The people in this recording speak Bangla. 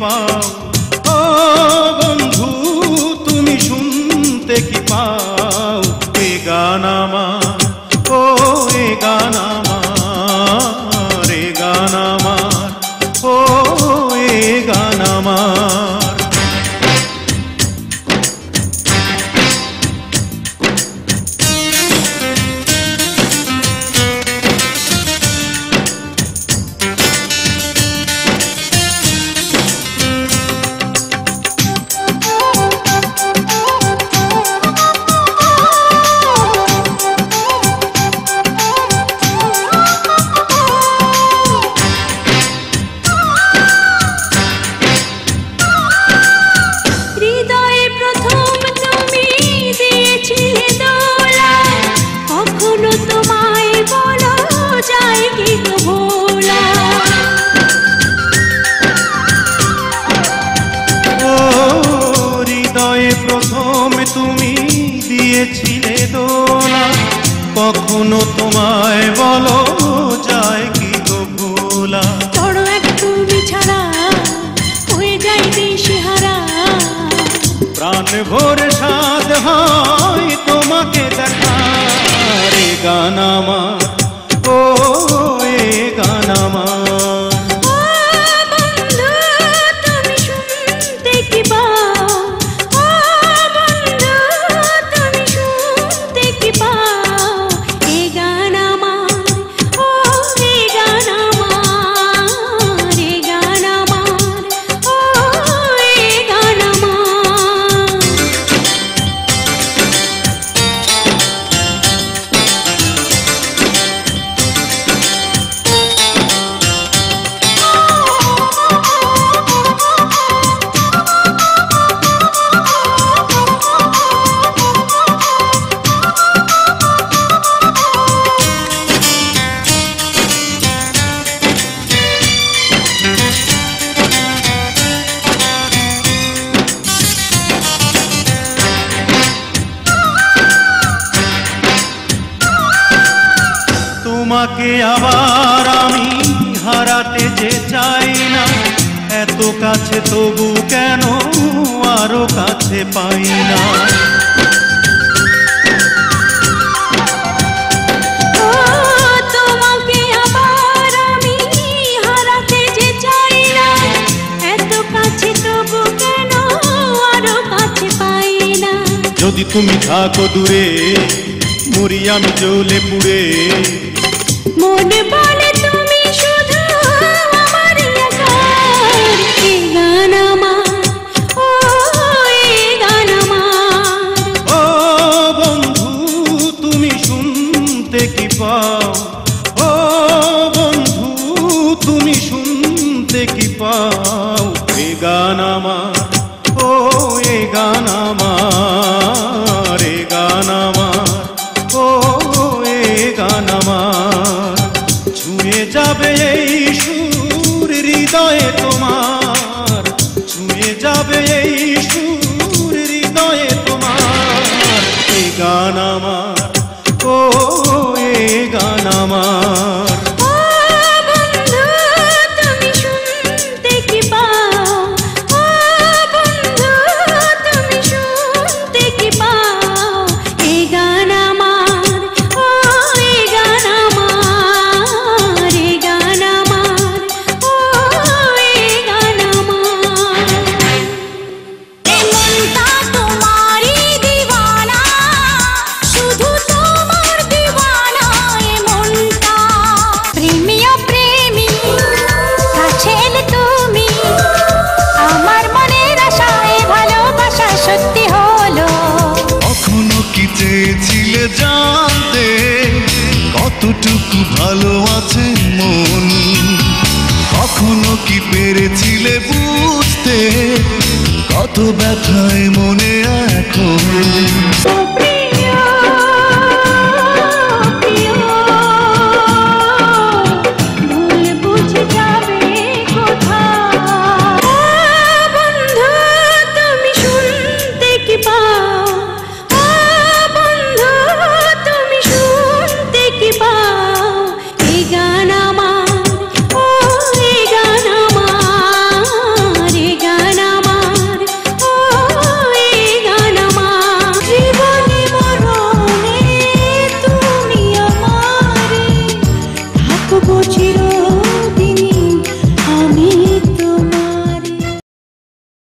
পাও তোমায় বলো যায় কি গো ভোলা বড় এক তুমি ছাড়া হয়ে যাই দিশেহারা প্রাণ ভোরে সাদ হয় তোমাকে দেখা। রে গান আমার তোমাকে আবার আমি হারাতে যে চাই না। এত কাছে তবু কেন আরও কাছে পাই না? যদি তুমি থাকো দূরে মরি আমি জ্বলে পুড়ে কতটুকু ভালো আছে মন? কখনো কি পেরেছিলে বুঝতে? কত ব্যথায় মনে এখন